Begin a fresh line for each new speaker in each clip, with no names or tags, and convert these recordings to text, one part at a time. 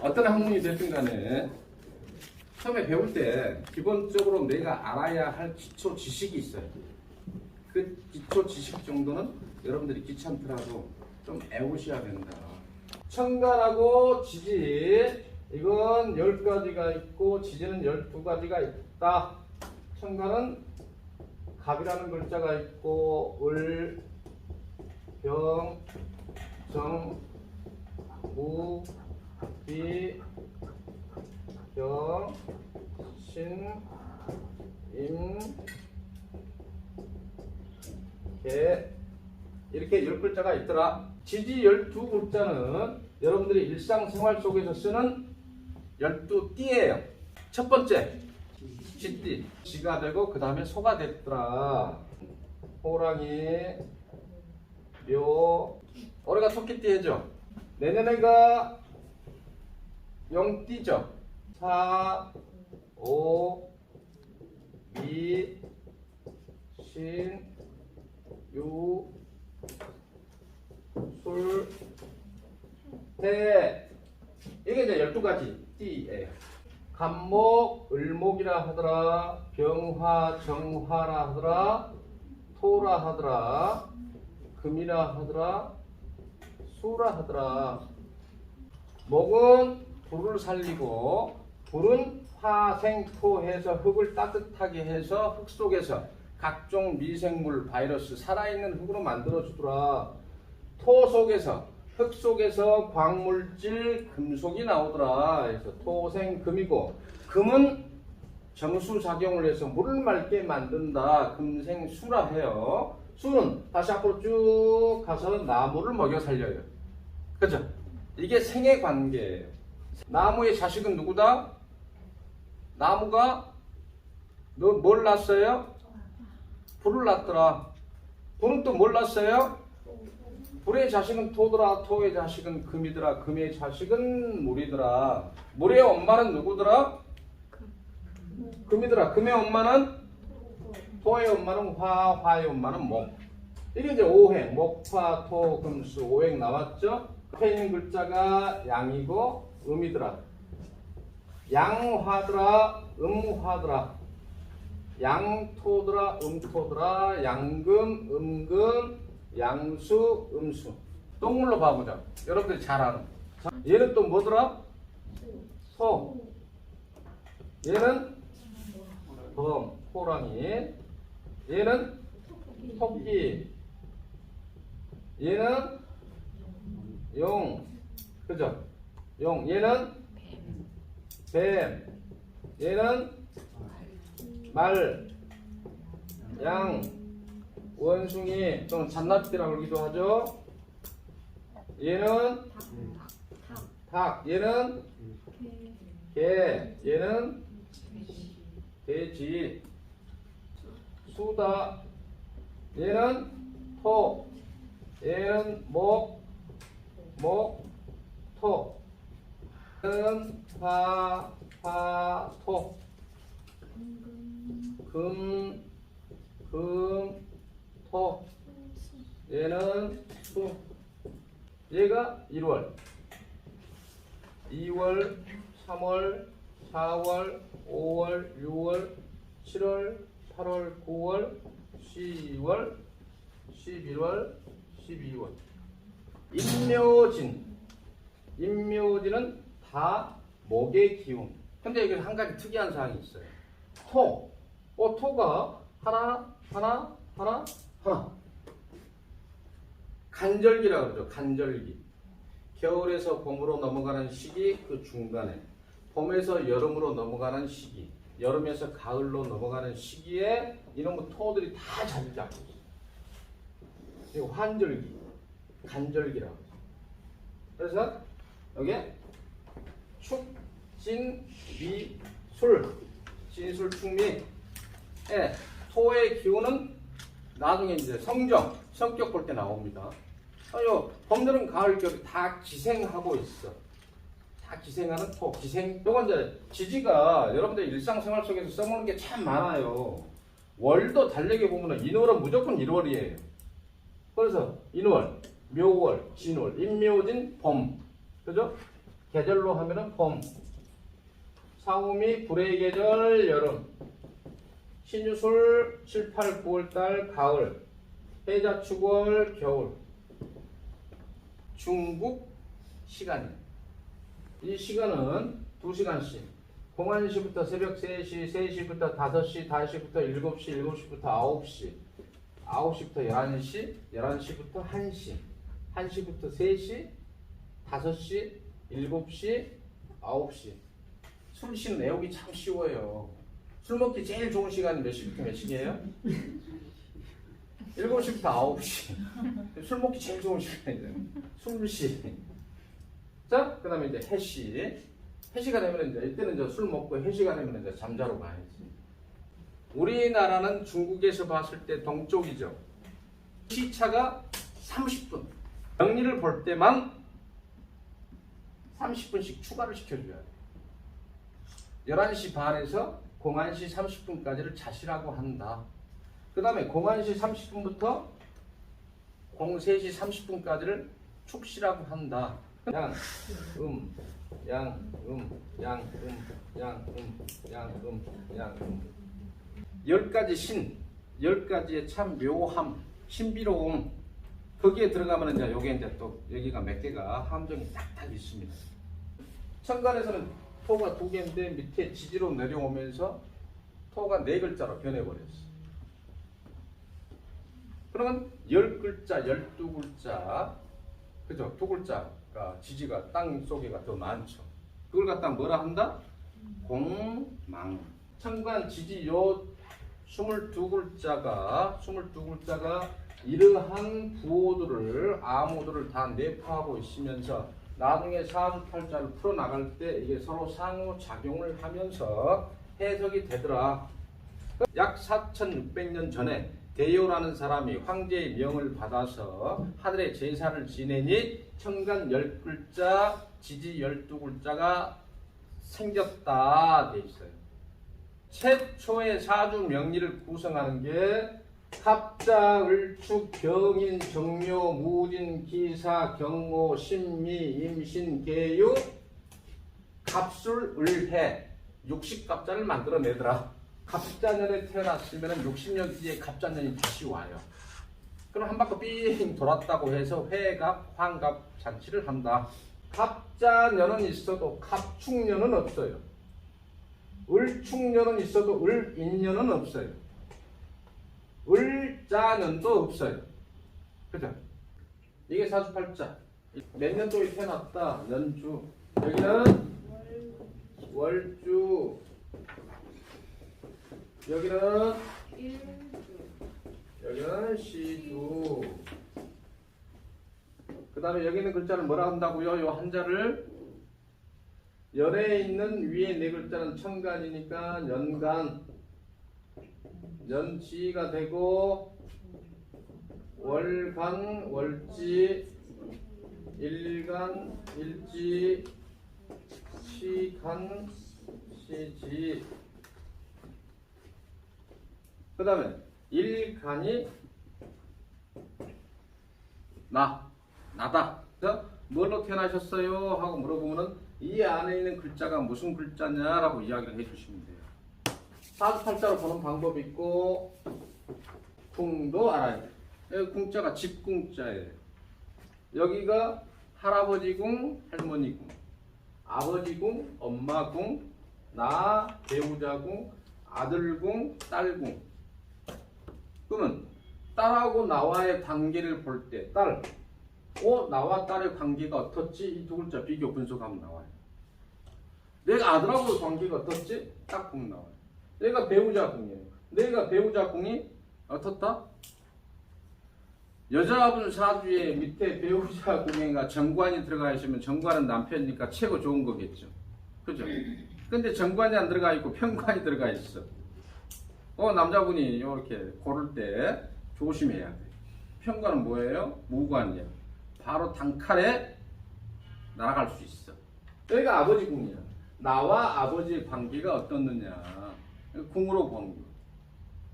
어떤 학문이 됐든 간에 처음에 배울 때 기본적으로 내가 알아야 할 기초 지식이 있어요. 그 기초 지식 정도는 여러분들이 귀찮더라도 좀 애우셔야 된다. 청간하고 지지 이건 10가지가 있고 지지는 12가지가 있다. 청간은 갑이라는 글자가 있고 을, 병, 정, 무, 비, 경, 신, 임, 개 이렇게 열 글자가 있더라. 지지 열두 글자는 여러분들이 일상생활 속에서 쓰는 열두 띠예요. 첫 번째 지띠 지가 되고 그 다음에 소가 됐더라. 호랑이, 묘, 올해가 토끼띠 해죠. 내년에가 영띠죠. 4, 5, 2, 신, 유, 술, 대. 이게 이제 12가지 띠예요. 간목, 을목이라 하더라, 병화, 정화라 하더라, 토라 하더라, 금이라 하더라, 수라 하더라. 목은 불을 살리고 불은 화생토해서 흙을 따뜻하게 해서 흙 속에서 각종 미생물, 바이러스, 살아있는 흙으로 만들어 주더라. 토 속에서 흙 속에서 광물질, 금속이 나오더라. 그래서 토생금이고 금은 정수 작용을 해서 물을 맑게 만든다. 금생수라 해요. 수는 다시 앞으로 쭉 가서 나무를 먹여 살려요. 그죠? 이게 생의 관계예요. 나무의 자식은 누구다? 나무가 너뭘 낳았어요? 불을 낳더라. 불은 또뭘 낳았어요? 불의 자식은 토더라. 토의 자식은 금이더라. 금의 자식은 물이더라. 물의 엄마는 누구더라? 금이더라. 금의 엄마는 토의 엄마는 화, 화의 엄마는 목. 이게 이제 오행, 목 화, 토, 금수, 오행 나왔죠? 앞에 있는 글자가 양이고 음이더라. 양화더라, 음화더라. 양토더라, 음토더라, 양금, 음금, 양수, 음수. 동물로 봐보자. 여러분들이 잘 아는. 자, 얘는 또 뭐더라? 소. 얘는 범, 호랑이. 얘는 토끼. 얘는 용. 그죠? 용. 얘는 뱀. 얘는 말. 양. 원숭이 또는 잔나비라고 그러기도 하죠. 얘는 닭. 얘는 개. 얘는 돼지. 수다. 얘는 토. 얘는 목. 목. 토. 얘는 화. 화. 토. 금. 금. 토. 얘는 수. 얘가 1월. 2월, 3월, 4월, 5월, 6월, 7월, 8월, 9월, 10월, 11월, 12월. 임묘진. 임묘진은 다 목의 기운. 근데 여기 한 가지 특이한 사항이 있어요. 토. 어, 토가 하나, 하나, 하나, 하나. 간절기라고 그러죠. 간절기. 겨울에서 봄으로 넘어가는 시기 그 중간에 봄에서 여름으로 넘어가는 시기 여름에서 가을로 넘어가는 시기에 이놈의 토들이 다 자리 잡고 환절기, 간절기라고. 그래서 여기 축, 진, 미, 술, 진술, 충미 예, 토의 기운은 나중에 이제 성정, 성격 볼 때 나옵니다. 아유, 봄들은 가을, 겨울 다 기생하고 있어. 다 기생하는 토, 기생. 요건 이제 지지가 여러분들 일상생활 속에서 써먹는 게 참 많아요. 월도 달력에 보면은 인월은 무조건 1월이에요. 그래서 인월, 묘월, 진월, 임묘진, 봄. 그죠? 계절로 하면은 봄. 사오미 불의 계절 여름. 신유술 7, 8, 9월 달 가을. 해자축월 겨울. 중국 시간이에요. 이 시간은 2시간씩. 공안 시부터 새벽 3시, 3시부터 5시, 5시부터 7시, 7시부터 9시, 9시부터 11시, 11시부터 1시, 1시부터 3시, 5시, 7시, 9시. 술 쉬는 내용이 참 쉬워요. 술 먹기 제일 좋은 시간이 몇 시부터 몇 시예요? 7시부터 9시. 술 먹기 제일 좋은 시간이에요. 술시. 자, 그 다음에 이제 해시. 해시가 되면 이제 이때는 이제 술 먹고 해시가 되면 이제 잠자러 가야지. 우리나라는 중국에서 봤을 때 동쪽이죠. 시차가 30분. 명리를 볼 때만 30분씩 추가를 시켜줘야 돼. 11시 반에서 공안시 30분까지를 자시라고 한다. 그 다음에 공안시 30분부터 03시 30분까지를 축시라고 한다. 양, 음, 양, 음, 양, 음, 양, 음, 양, 음, 양, 음. 열 가지 신, 열 가지의 참 묘함, 신비로움. 거기에 들어가면 이제 요게 이제 또 여기가 몇 개가 함정이 딱딱 있습니다. 천간에서는 토가 두 개인데 밑에 지지로 내려오면서 토가 네 글자로 변해버렸어. 그러면 열 글자, 열두 글자, 그죠? 두 글자가 지지가 땅 속에가 더 많죠. 그걸 갖다 뭐라 한다? 공망. 천간 지지 요 22글자가 22글자가 이러한 구호들을 암호들을 다 내포하고 있으면서 나중에 사주팔자를 풀어나갈 때 이게 서로 상호작용을 하면서 해석이 되더라. 약 4600년 전에 대요라는 사람이 황제의 명을 받아서 하늘에 제사를 지내니 천간 10글자, 지지 12글자가 생겼다 돼 있어요. 최초의 사주 명리를 구성하는 게 합자, 을축, 병인, 정묘, 무진, 기사, 경호, 신미, 임신, 계유, 갑술, 을해, 60갑자를 만들어내더라. 갑자년에 태어났으면 60년 뒤에 갑자년이 다시 와요. 그럼 한 바퀴 삥 돌았다고 해서 회갑, 환갑 잔치를 한다. 갑자년은 있어도 갑축년은 없어요. 을축년은 있어도 을인년은 없어요. 을자년도 없어요. 그죠? 이게 사주팔자. 몇 년도에 태어났다. 연주. 여기는 월주. 여기는 여기는 시주. 그 다음에 여기 있는 글자를 뭐라 한다고요? 요 한자를 열에 있는 위에 네 글자는 천간이니까 연간 연지가 되고 월간 월지 일간 일지 시간 시지. 그 다음에 일간이 나 나다. 그래서 뭘로 태어나셨어요? 하고 물어보면은 이 안에 있는 글자가 무슨 글자냐라고 이야기를 해주시면 돼요 사주팔자로 보는 방법이 있고 궁도 알아야 돼 여기 궁자가 집궁자예요 여기가 할아버지 궁 할머니 궁 아버지 궁 엄마 궁 나 배우자 궁 아들 궁 딸 궁 그러면 딸하고 나와의 관계를 볼 때 딸, 어 나와 딸의 관계가 어떻지? 이 두 글자 비교 분석하면 나와요. 내가 아들하고 관계가 어떻지? 딱 보면 나와요. 내가 배우자 궁이에요. 내가 배우자 궁이 어떻다? 여자분 사주에 밑에 배우자 궁인가 정관이 들어가 있으면 정관은 남편이니까 최고 좋은 거겠죠. 그죠? 근데 정관이 안 들어가 있고 편관이 들어가 있어. 어 남자분이 이렇게 고를 때 조심해야 돼. 편관은 뭐예요? 무관이야. 바로 단칼에 날아갈 수 있어. 여기가 아버지 궁이야. 나와 아버지의 관계가 어떻느냐. 궁으로 보는 거.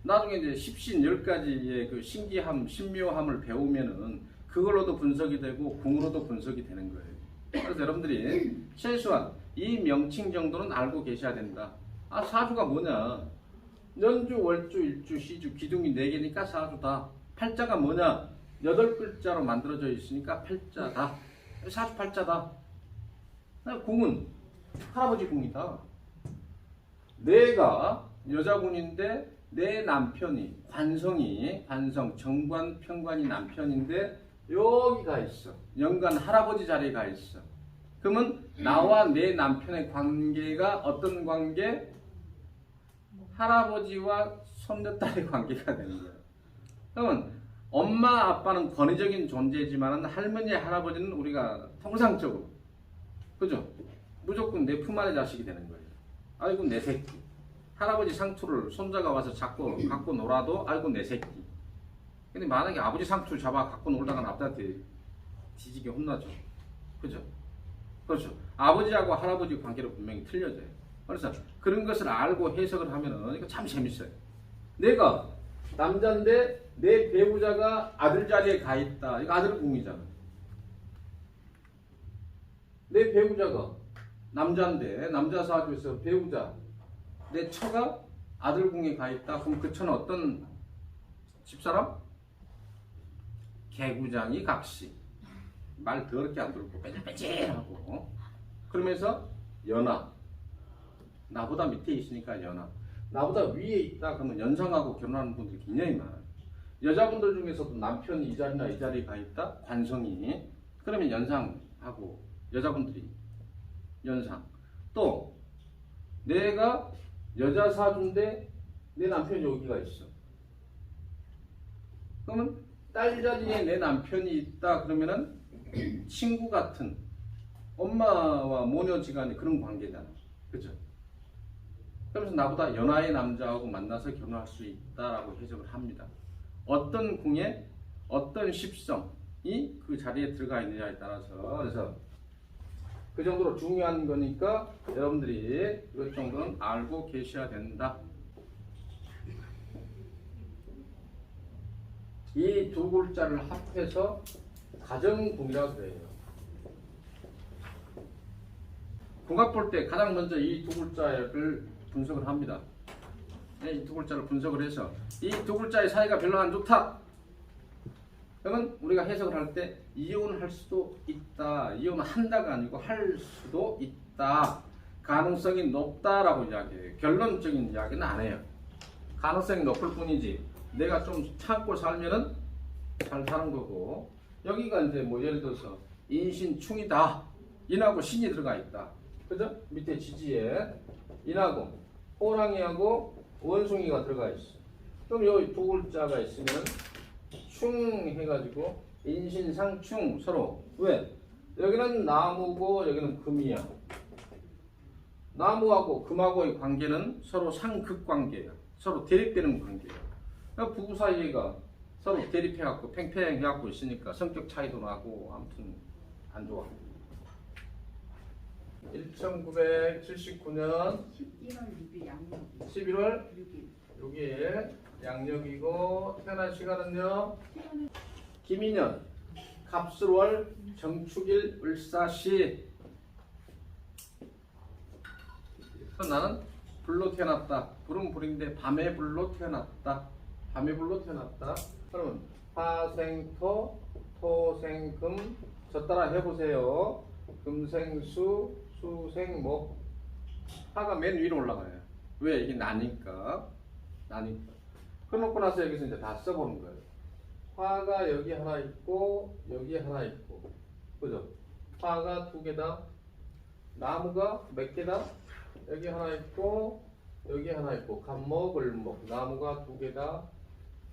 나중에 이제 십신 열 가지의 그 신기함, 신묘함을 배우면은 그걸로도 분석이 되고 궁으로도 분석이 되는 거예요. 그래서 여러분들이 최소한 이 명칭 정도는 알고 계셔야 된다. 아 사주가 뭐냐? 연주, 월주, 일주, 시주, 기둥이 네 개니까 사주다. 팔자가 뭐냐? 여덟 글자로 만들어져 있으니까 팔자다. 사주 팔자다. 아, 궁은 할아버지 궁이다. 내가 여자분인데 내 남편이 관성이 관성 정관 편관이 남편인데 여기가 있어. 연간 할아버지 자리에 가 있어. 그러면 나와 내 남편의 관계가 어떤 관계? 할아버지와 손녀딸의 관계가 되는 거야. 그러면 엄마 아빠는 권위적인 존재지만 할머니 할아버지는 우리가 통상적으로. 그죠? 무조건 내 품 안의 자식이 되는 거예요. 아이고 내 새끼 할아버지 상투를 손자가 와서 잡고 갖고 놀아도 아이고 내 새끼. 근데 만약에 아버지 상투를 잡아 갖고 놀다가 아빠한테 뒤지게 혼나죠. 그죠? 그렇죠. 아버지하고 할아버지 관계는 분명히 틀려져요. 그래서 그런 것을 알고 해석을 이거 참 재밌어요. 내가 남자인데 내 배우자가 아들 자리에 가 있다. 이거 아들 궁이잖아. 내 배우자가 남자인데 남자 사주에서 배우자 내 처가 아들 궁에 가 있다. 그럼 그 처는 어떤 집사람? 개구장이 각시. 말 더럽게 안 들고 빼질빼질하고. 그러면서 연하. 나보다 밑에 있으니까 연하. 나보다 위에 있다 그러면 연상하고 결혼하는 분들이 굉장히 많아요. 여자분들 중에서도 남편이 이 자리나 이 자리에 가 있다. 관성이. 그러면 연상하고 여자분들이 연상. 또 내가 여자 사주인데 내 남편이 여기가 있어. 그러면 딸 자리에 내 남편이 있다 그러면은 친구 같은 엄마와 모녀지간의 그런 관계잖아. 그죠? 그러면서 나보다 연하의 남자하고 만나서 결혼할 수 있다라고 해석을 합니다. 어떤 궁에 어떤 십성이 그 자리에 들어가 있느냐에 따라서 그래서 그 정도로 중요한 거니까 여러분들이 이것 정도는 알고 계셔야 된다. 이 두 글자를 합해서 가정궁이라고 그래요. 궁합 볼 때 가장 먼저 이 두 글자를 분석을 합니다. 네, 이두 글자를 분석을 해서 이 두 글자의 사이가 별로 안 좋다. 그러면 우리가 해석을 할 때 이혼할 수도 있다. 이혼한다가 아니고 할 수도 있다. 가능성이 높다라고 이야기해요. 결론적인 이야기는 안 해요. 가능성이 높을 뿐이지. 내가 좀 참고 살면은 잘 사는 거고. 여기가 이제 뭐 예를 들어서 인신충이다. 인하고 신이 들어가 있다. 그죠? 밑에 지지에 인하고 호랑이하고 원숭이가 들어가 있어. 그럼 여기 두 글자가 있으면 충 해가지고 인신상충 서로. 왜? 여기는 나무고 여기는 금이야. 나무하고 금하고의 관계는 서로 상극 관계야. 서로 대립되는 관계야. 그러니까 부부 사이가 서로 대립해갖고 팽팽해갖고 있으니까 성격 차이도 나고 아무튼 안 좋아. 1979년
11월 6일 양력
11월
6일
6일 양력이고 태어난 시간은요? 김인년 갑술월 정축일 을사시. 나는 불로 태어났다. 불은 불인데 밤에 불로 태어났다. 밤에 불로 태어났다. 그러면 화생토 토생금 저 따라 해보세요. 금생수 수생목. 화가 맨 위로 올라가요. 왜? 이게 나니까 나니까 그러고 나서 여기서 이제 다 써보는 거예요 화가 여기 하나 있고 여기 하나 있고 그죠? 화가 두 개다 나무가 몇 개다? 여기 하나 있고 여기 하나 있고 간목 을 목 나무가 두 개다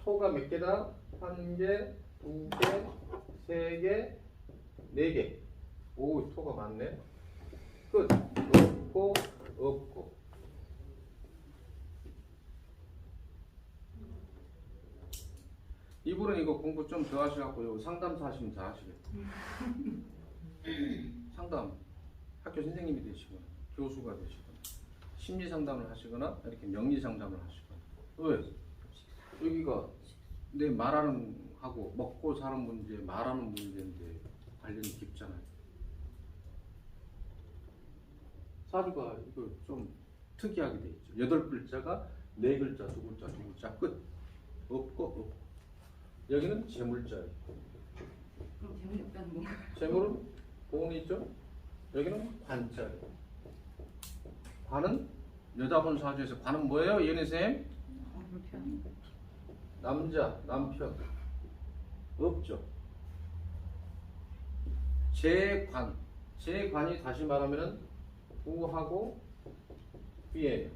토가 몇 개다? 한 개, 두 개, 세 개, 네 개. 오, 토가 많네. 끝. 없고, 없고. 이분은 이거 공부 좀 더 하셔갖고 요 상담사 하시면 다 하시겠다. 상담 학교 선생님이 되시거나 교수가 되시거나 심리 상담을 하시거나 이렇게 명리 상담을 하시거나 왜 여기가 내 말하는 하고 먹고 사는 문제 말하는 문제인데 관련이 깊잖아요. 사주가 이거 좀 특이하게 돼 있죠. 여덟 글자가 네 글자, 두 글자, 두 글자 끝. 없고 없고. 여기는 재물자예요.
그럼 재물이 없다는 건가?
재물은 보온이 있죠. 여기는 관자예요. 관은 여자분 사주에서 관은 뭐예요, 연희 쌤?
어.
남자, 남편 없죠. 재관, 재관이 다시 말하면은 부하고 비예요.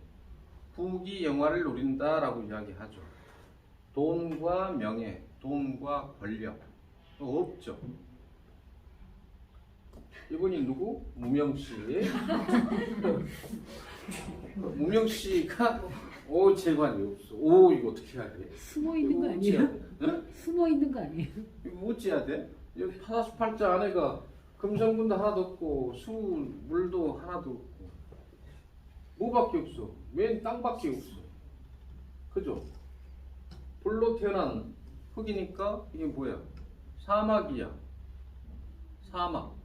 부귀 영화를 누린다라고 이야기하죠. 돈과 명예, 돈과 권력 없죠. 이분이 누구? 무명 씨. 무명 씨가 오 재관이 없어. 오 이거 어떻게 해야 돼?
숨어 있는 거 아니에요?
응?
숨어 있는 거 아니에요?
이거 어찌해야 돼? 여기 파다수팔자 안에가 금성분도 하나도 없고 수 물도 하나도 없고 뭐밖에 없어? 맨 땅밖에 없어. 그죠? 불로 태어난 흙이니까 이게 뭐야? 사막이야. 사막.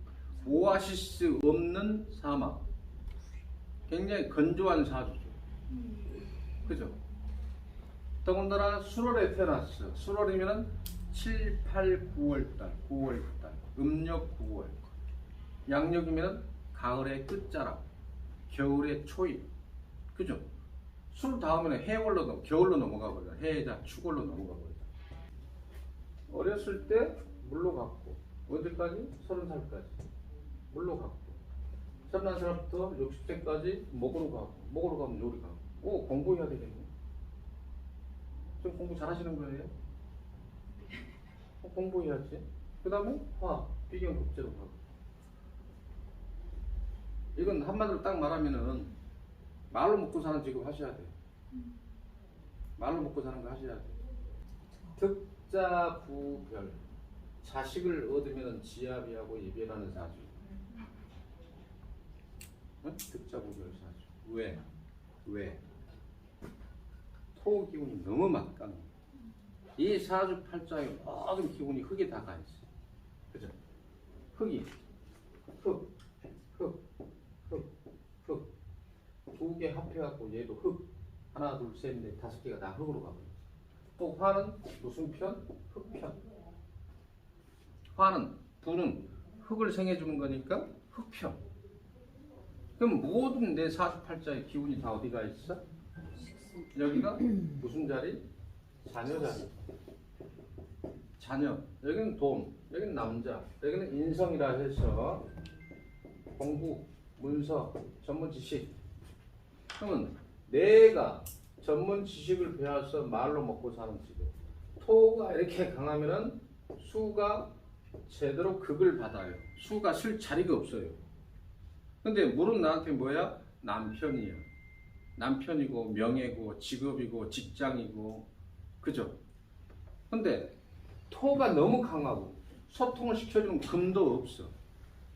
오아시스 없는 사막. 굉장히 건조한 사주죠. 그죠? 더군다나 수월에 태어났어. 수월이면은 7, 8, 9월 달, 9월 달, 음력 9월. 양력이면은 가을의 끝자락, 겨울의 초입. 그죠? 술 다음에는 해월로 넘, 겨울로 넘어가 버려. 해자, 축월로 넘어가 버려. 어렸을 때 물로 갔고 언제까지? 서른 살까지 물로 갔고 서른 살부터 60세까지 목으로 가고 목으로 가면 요리 가고 오 공부해야 되겠네. 좀 공부 잘하시는 거예요? 어, 공부해야지. 그 다음에 화, 비경, 국제로 가고. 이건 한마디로 딱 말하면은 말로 먹고 사는 직업 하셔야 돼. 말로 먹고 사는 거 하셔야 돼. 득자 부별. 자식을 얻으면 지압이하고 이별하는 사주. 응? 득자 부별 사주. 왜? 왜? 토 기운이 너무 막강해. 이 사주 팔자의 모든 기운이 흙에 다 가 있어. 그죠? 흙이 흙, 흙, 흙, 흙. 두 개 합해갖고 얘도 흙. 하나, 둘, 셋, 넷, 다섯 개가 다 흙으로 가버려. 또 화는 무슨 편? 흙편. 화는 불은 흙을 생해주는 거니까 흙편. 그럼 모든 내 사주팔자의 기운이 다 어디가 있어? 여기가 무슨 자리? 자녀 자리. 자녀. 여기는 돈. 여기는 남자. 여기는 인성이라 해서 공부, 문서, 전문 지식. 그러면 내가 전문 지식을 배워서 말로 먹고 사는 직업. 토가 이렇게 강하면은 수가 제대로 극을 받아요. 수가 쓸 자리가 없어요. 근데 물은 나한테 뭐야? 남편이야. 남편이고 명예고 직업이고 직장이고 그죠? 근데 토가 너무 강하고 소통을 시켜주는 금도 없어.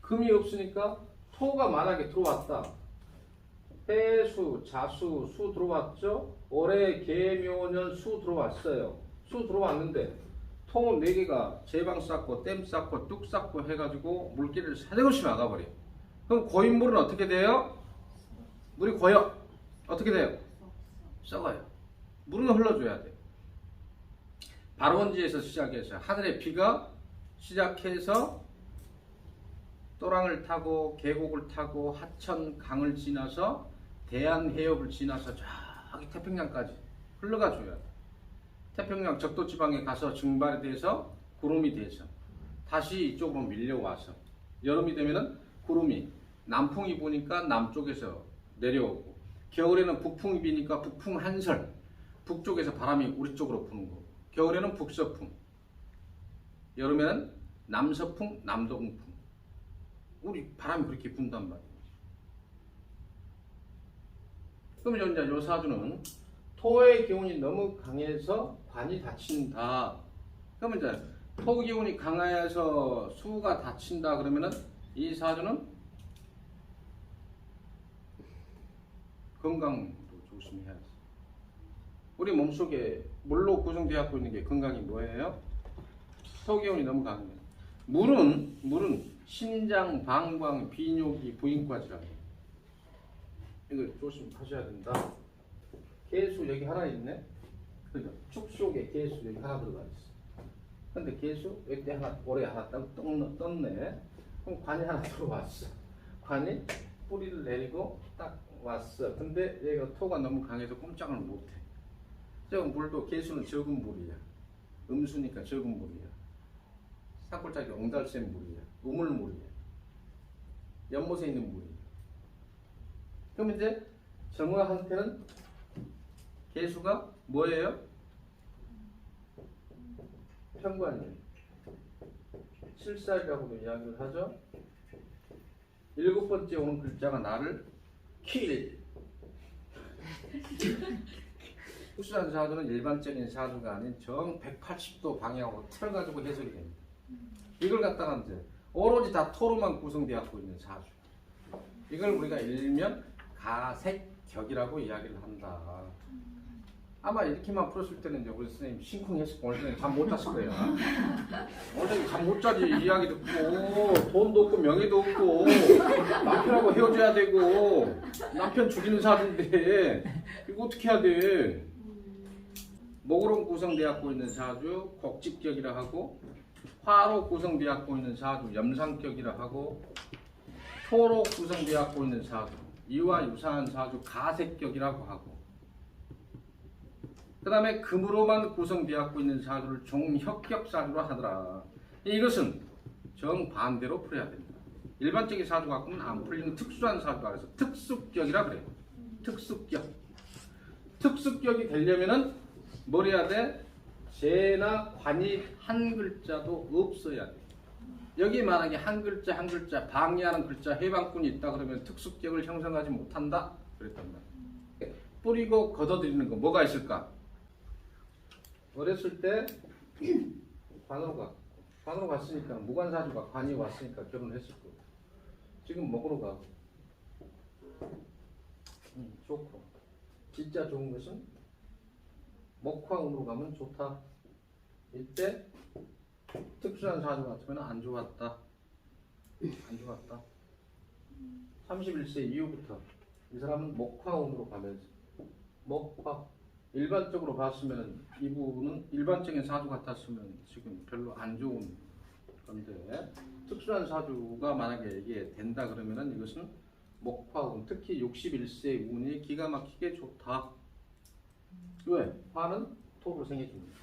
금이 없으니까 토가 만약에 들어왔다. 해수, 자수, 수 들어왔죠? 올해 개묘년 수 들어왔어요. 수 들어왔는데 통 4개가 제방 쌓고 댐 쌓고 뚝 쌓고 해가지고 물기를 사대없이 막아버려. 그럼 고인물은 어떻게 돼요? 물이 고여. 어떻게 돼요? 썩어요. 물은 흘러줘야 돼. 발원지에서 시작해서 하늘의 비가 시작해서 또랑을 타고 계곡을 타고 하천 강을 지나서 대한해협을 지나서 저기 태평양까지 흘러가 줘야 돼. 태평양 적도 지방에 가서 증발이 돼서 구름이 돼서 다시 이쪽으로 밀려와서 여름이 되면은 구름이 남풍이 부니까 남쪽에서 내려오고 겨울에는 북풍이 비니까 북풍 한설 북쪽에서 바람이 우리 쪽으로 부는 거고 겨울에는 북서풍 여름에는 남서풍 남동풍 우리 바람이 그렇게 분단 말이에요 그러면 이제 요 사주는 토의 기운이 너무 강해서 관이 닫힌다 그러면 이제 토 기운이 강해서 수가 닫힌다 그러면은 이 사주는 건강도 조심해야지. 우리 몸속에 물로 구성되어 있는 게 건강이 뭐예요? 토 기운이 너무 강해요. 물은 물은 신장, 방광, 비뇨기, 부인과 질환이에요. 이거 조심하셔야 된다. 개수 여기 하나 있네. 그죠? 축 속에 개수 여기 하나 들어가 있어. 근데 개수 여기 하나 올해 하나 딱 떴- 떴네. 그럼 관이 하나 들어왔어. 관이 뿌리를 내리고 딱 왔어. 근데 얘가 토가 너무 강해서 꼼짝을 못해. 저 물도 개수는 적은 물이야. 음수니까 적은 물이야. 산골짜기 옹달샘 물이야. 우물물이야. 연못에 있는 물이야. 그럼 이제 정화한테는 개수가 뭐예요? 편관이에요. 실살이라고도 이야기를 하죠. 일곱 번째 오는 글자가 나를 킬. 흡수한 사주는 일반적인 사주가 아닌 정 180도 방향으로 틀어가지고 해석이 됩니다. 이걸 갖다가 이제 오로지 다 토로만 구성되었고 있는 사주. 이걸 우리가 일면 가색격이라고 이야기를 한다. 아마 이렇게만 풀었을 때는 이제 우리 선생님 심쿵했을 오늘 선생님 잠 못 잤을 거예요. 선생님 잠 못 자지 이야기 듣고 돈도 없고 명예도 없고 남편하고 헤어져야 되고 남편 죽이는 사주인데 이거 어떻게 해야 돼? 목으로 구성되었고 있는 사주 곡직격이라 하고 화로 구성되었고 있는 사주 염상격이라 하고 토로 구성되었고 있는 사주 이와 유사한 사주 가색격이라고 하고 그 다음에 금으로만 구성되었고 있는 사주를 종혁격 사주로 하더라. 이것은 정반대로 풀어야 됩니다. 일반적인 사주 갖고는 안 풀리는 특수한 사주가 그래서 특수격이라 그래요. 특수격. 특수격이 되려면은 뭘 해야 돼? 재나 관이 한 글자도 없어야 돼 여기 말하기 한 글자 한 글자 방해하는 글자 해방꾼이 있다 그러면 특수격을 형성하지 못한다 그랬단 말이야. 뿌리고 걷어들이는 거 뭐가 있을까? 어렸을 때 관으로 가 관으로 갔으니까 무관사주가 관이 왔으니까 결혼했을 거고 지금 먹으러 가. 음, 좋고 진짜 좋은 것은 목화음으로 가면 좋다. 이때 특수한 사주 같으면 안 좋았다. 안 좋았다. 31세 이후부터 이 사람은 목화운으로 가면서 목화 일반적으로 봤으면 이분은 일반적인 사주 같았으면 지금 별로 안 좋은 건데 특수한 사주가 만약에 이게 된다 그러면은 이것은 목화운 특히 61세 운이 기가 막히게 좋다. 왜? 화는 토로 생겨줍니다.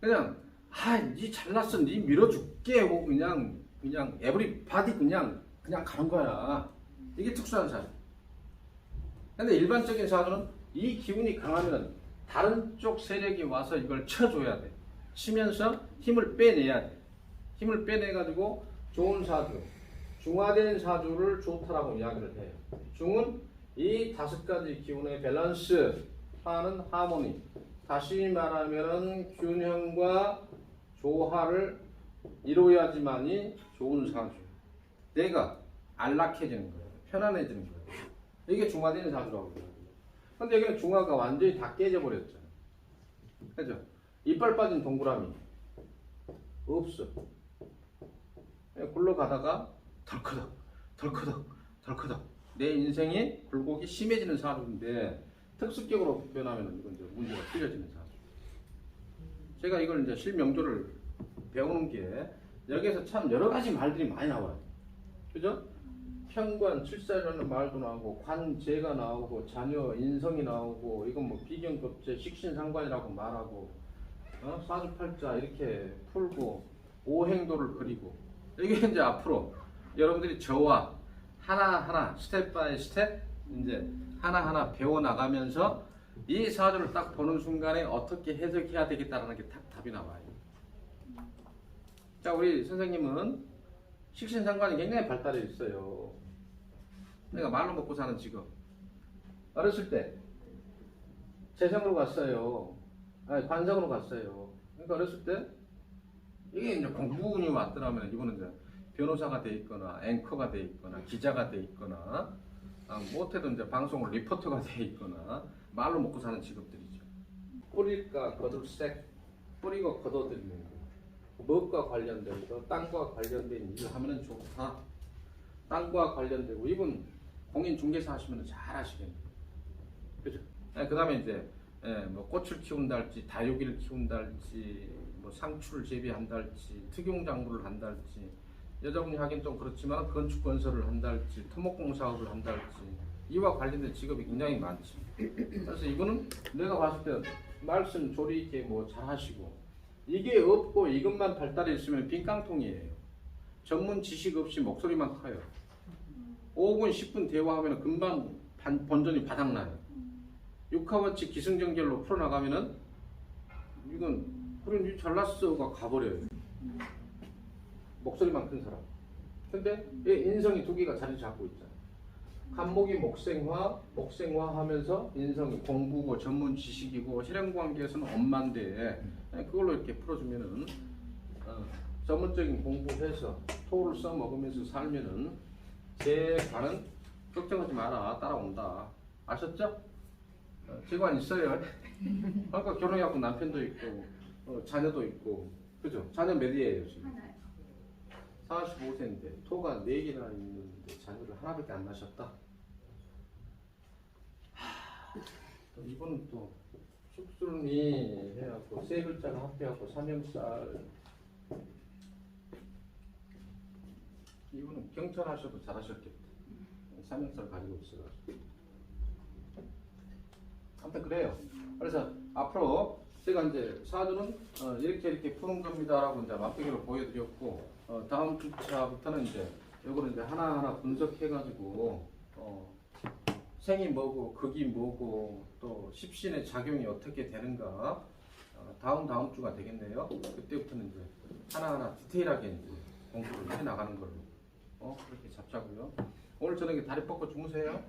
그냥 아, 니 잘났어, 니 밀어줄게 하고 그냥 그냥 에브리 바디 그냥 그냥 가는 거야. 이게 특수한 사주. 근데 일반적인 사주는 이 기운이 강하면 다른 쪽 세력이 와서 이걸 쳐줘야 돼. 치면서 힘을 빼내야 돼. 힘을 빼내 가지고 좋은 사주, 중화된 사주를 좋다라고 이야기를 해요. 중은 이 다섯 가지 기운의 밸런스, 하는 하모니. 다시 말하면은 균형과 조화를 이루어야지만이 좋은 사주. 내가 안락해지는 거예요. 편안해지는 거예요. 이게 중화된 사주라고 그래요. 근데 여기는 중화가 완전히 다 깨져버렸잖아. 그죠? 이빨 빠진 동그라미. 없어. 굴러가다가 덜커덕, 덜커덕, 덜커덕. 내 인생이 굴곡이 심해지는 사주인데 특수격으로 표현하면 이건 이제 문제가 틀려지는 사주. 제가 이걸 이제 실명조를 배우는 게 여기에서 참 여러 가지 말들이 많이 나와요. 그죠? 편관, 칠살이라는 말도 나오고 관제가 나오고 자녀, 인성이 나오고 이건 뭐 비견급제, 식신상관이라고 말하고 어? 사주팔자 이렇게 풀고 오행도를 그리고 이게 이제 앞으로 여러분들이 저와 하나하나 스텝 바이 스텝 이제 하나하나 배워 나가면서 이 사주를 딱 보는 순간에 어떻게 해석해야 되겠다라는 게 딱 답이 나와요. 자, 우리 선생님은 식신상관이 굉장히 발달해 있어요. 내가 말로 먹고 사는 직업. 어렸을 때 재성으로 갔어요. 아니, 관성으로 갔어요. 그러니까 어렸을 때 이게 이제 공부운이 왔더라면 이거는 이제 변호사가 돼 있거나 앵커가 돼 있거나 기자가 돼 있거나 아, 못해도 이제 방송을 리포터가 돼 있거나 말로 먹고 사는 직업들이죠. 뿌릴까 거둘색 뿌리고 걷어들이는 거. 무엇과 관련된 거, 땅과 관련된 일을 하면 좋다. 땅과 관련되고 이분 공인 중개사 하시면 잘 하시겠네요. 그죠? 그 다음에 이제 예, 뭐 꽃을 키운다 할지 다육이를 키운다 할지 뭐 상추를 재배한다 할지 특용작물을 한다 할지 여자분이 하긴 좀 그렇지만 건축 건설을 한다 할지 토목공 사업을 한다 할지 이와 관련된 직업이 굉장히 많지. 그래서 이거는 내가 봤을 때 말씀 조리 있게 뭐 잘하시고 이게 없고 이것만 발달해 있으면 빈깡통이에요. 전문 지식 없이 목소리만 커요. 5분 10분 대화하면 금방 반- 본전이 바닥나요. 육하원칙 기승전결로 풀어나가면은 이건 그런 이 잘났어가 가버려요. 목소리만 큰 사람. 근데 이 인성이 두 개가 자리 잡고 있잖아. 간목이 목생화, 목생화 하면서 인성이 공부고 전문 지식이고 혈연관계에서는 엄만데 그걸로 이렇게 풀어주면은 어, 전문적인 공부해서 토를 써먹으면서 살면은 제 관은 걱정하지 마라 따라온다 아셨죠? 어, 제관 있어요. 그러니까 결혼해갖고 남편도 있고 어, 자녀도 있고 그죠? 자녀 몇이에요 지금?
하나요.
45세인데 토가 4개나 있는데 자녀를 하나밖에 안 낳으셨다. 하, 또 이분은 또 숙술미 해갖고 세 글자가 합해갖고 삼형살 이분은 경찰 하셔도 잘하셨겠다. 삼형살 가지고 있어가지고. 아무튼 그래요. 그래서 앞으로 제가 이제 사주는 어, 이렇게 이렇게 푸는 겁니다라고 이제 맛보기로 보여드렸고 어, 다음 주차부터는 이제 이거를 이제 하나하나 분석해가지고 어, 생이 뭐고 극이 뭐고 또 십신의 작용이 어떻게 되는가 어, 다음 다음 주가 되겠네요. 그때부터는 이제 하나하나 디테일하게 이제 공부를 해 나가는 걸로 어, 그렇게 잡자고요. 오늘 저녁에 다리 뻗고 주무세요.